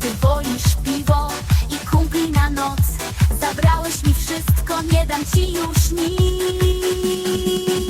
ty wolisz piwo i kumpli na noc. Zabrałeś mi wszystko, nie dam ci już nic.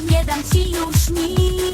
Nie dam ci już nic